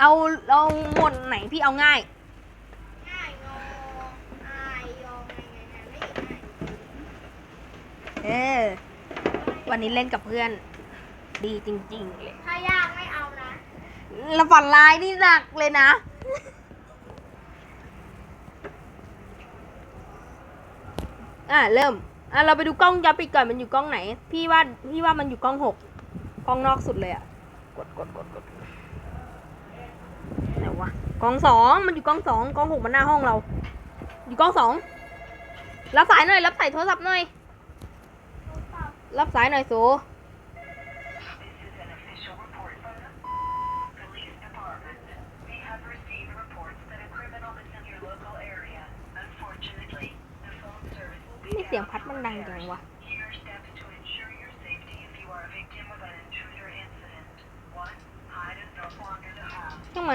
เอาเอาหมวดไหนพี่เอาง่าย ง่ายงออายยองไงไงไงไม่ง่ายเออ วันนี้เล่นกับเพื่อน ดีจริงๆเลยถ้ายากไม่เอานะแล้วฝันลายนี่หนักเลยนะ อะเริ่ม อะเราไปดูกล้องย้อนปิดก่อนมันอยู่กล้องไหน พี่ว่าพี่ว่ามันอยู่กล้องหกกล้องนอกสุดเลยอะ กดกดกดกดไหนวะ กองสองมันอยู่กองสองกองหกมันหน้าห้องเรา อยู่กองสองรับสายหน่อย รับสายโทรศัพท์หน่อย รับสายหน่อยโซไม่เสียงพัดมันดังจังวะช่างมั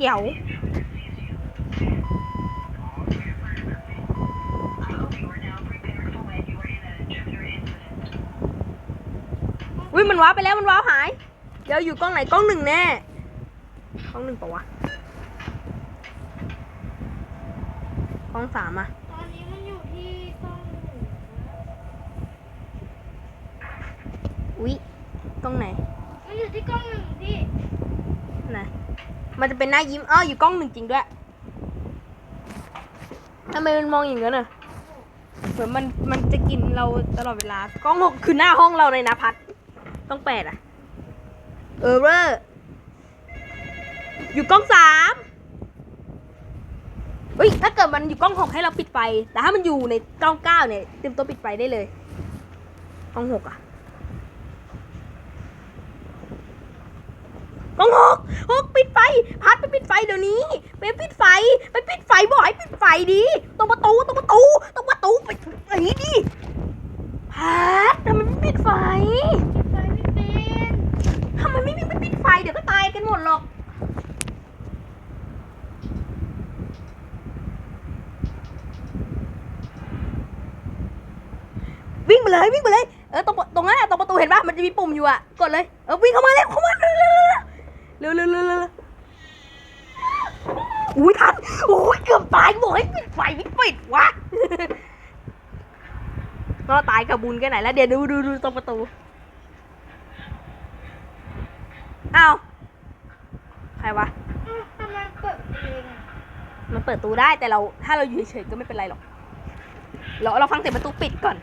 in an intruder incident. อุ้ยมันว้าร์ปไปแล้วมันว้าร์ปหาย เดี๋ยวอยู่กล้องไหนกล้องหนึ่งแน่กล้องหนึ่งปะวะกล้องสามอะตอนนี้มันอยู่ที่ต้องหนึ่งนะอุ้ยกล้องไหน มันอยู่ที่กล้องหนึ่งพี่ ไหนมันจะเป็นหน้ายิ้มอ้ออยู่กล้องหนึ่งจริงด้วยทำไมมันมองอย่างนั้นอะเหมือนมันมันจะกินเราตลอดเวลากล้องหกคือหน้าห้องเราเลยนะพัด ต้องแปดอะเออเรออยู่กล้องสามเฮ้ยถ้าเกิดมันอยู่กล้องหกให้เราปิดไฟ แต่ถ้ามันอยู่ในกล้องเก้าเนี่ยเตรียมตัวปิดไฟได้เลยกล้องหกอะ กล้องหกหกปิดไฟ พัดไปปิดไฟเดี๋ยวนี้ไปปิดไฟ ไปปิดไฟบ่อยปิดไฟดีตรงประตูตรงประตูตรงประตูไปปิดไฟดิพัดทำไมไม่ปิดไฟปิดไฟไม่เป็นทำไมไม่มีไม่ปิดไฟเดี๋ยวก็ตายกันหมดหรอกวิ่งไปเลยวิ่งไปเลยเออตรงตรงนั้นอะตรงประตูเห็นปะมันจะมีปุ่มอยู่อะกดเลยเออวิ่งเข้ามาเร็วเข้ามาเร็ว เร็วเร็วเร็วเร็วเร็วเร็วเร็วอุ้ยทันโอ้ยเกือบตายบอกให้ปิดไฟไม่ปิดวะก็ตายกับบุญแค่ไหนแล้วเดี๋ยวดูดูดูตรงประตูอ้าวใครวะอ้าวทำไมเปิดเองอะมันเปิดประตูได้แต่เราถ้าเราอยู่เฉยๆก็ไม่เป็นไรหรอก เราเราฟังเสียงประตูปิดก่อน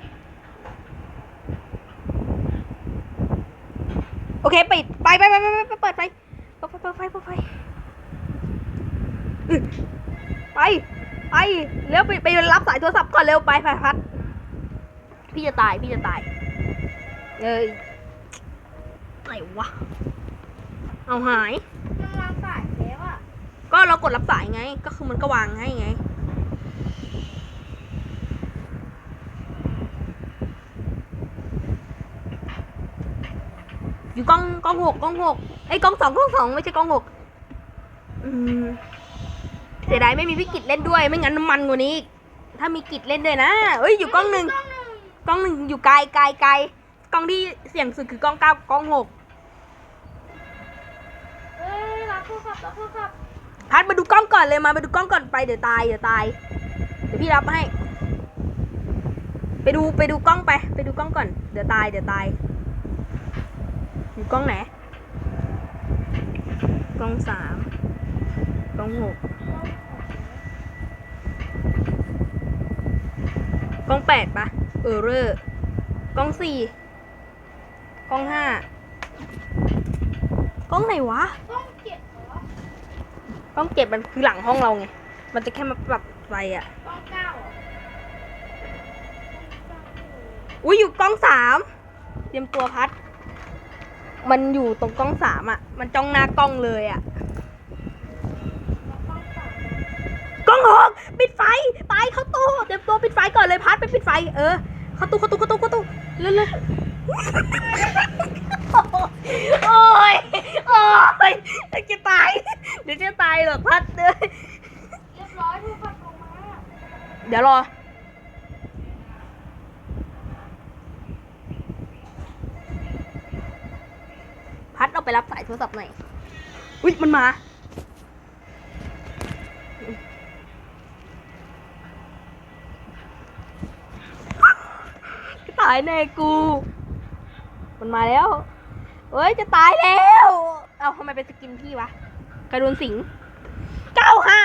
โอเคปิดไปไปไปไปไปเปิดไฟเปิ ดไฟเปิดไฟเปิดไฟไป ไปเร็วไปไปรับสายโทรศัพท์ก่อนเร็วไปไปพัด พี่จะตายพี่จะตายเอ้ยไหนวะ เอาหาย มันวางสายแล้วอะ ก็เรากดรับสายไง ก็คือมันก็วางให้ไง อยู่กล้องกล้องหกกล้องหกไอ้ยกล้องสองกล้องสองไม่ใช่กล้องหกอืมเสียดายไม่มีพี่กิจเล่นด้วย ไม่งั้นน้ำมันกว่านี้อีกถ้ามีกิจเล่นด้วยนะเอ้ยอยู่กล้องหนึ่งกล้องหนึ่งกล้องหนึ่งอยู่ไกลไกลไกลกล้องที่เสี่ยงสุดคือกล้องเก้ากล้องหกเอ้ยรับโทรศัพท์รับโทรศัพท์พัดมาดูกล้องก่อนเลยมามาดูกล้องก่อนไปเดี๋ยวตายเดี๋ยวตายเดี๋ยวพี่รับให้ ไปดูไปดูกล้องไป ไปดูกล้องก่อนเดี๋ยวตายเดี๋ยวตาย อยู่กล้องไหน กล้องสามกล้องหกกล้องแปดปะเออเรอร์กล้องสี่กล้องห้ากล้องไหนวะกล้องเก็บเหรอกล้องเก็บมันคือหลังห้องเราไง มันจะแค่มาปรับไฟอะกล้องเก้าเหรออุ้ยอยู่กล้องสามเตรียมตัวพัด มันอยู่ตรงกล้องสามอะ มันจ้องหน้ากล้องเลยอะแล้วกล้องสามกล้องหกปิดไฟตายเข้าตู้เตรียมตัวปิดไฟก่อนเลยพัดไปปิดไฟ เออ เข้าตู้เข้าตู้เข้าตู้เข้าตู้เร็วเร็วโอ้ยโอ้ยจะตาย เดี๋ยวจะตายหรอกพัดเด้อเรียบร้อยโทรศัพท์ลงมา เดี๋ยวรอ พัดเอาไปรับสายโทรศัพท์หน่อยอุ้ยมันมาตายแน่กู มันมาแล้วเฮ้ยจะตายแล้ว เอาทำไมเป็นสกินพี่วะกระโดนสิงเก้าห้า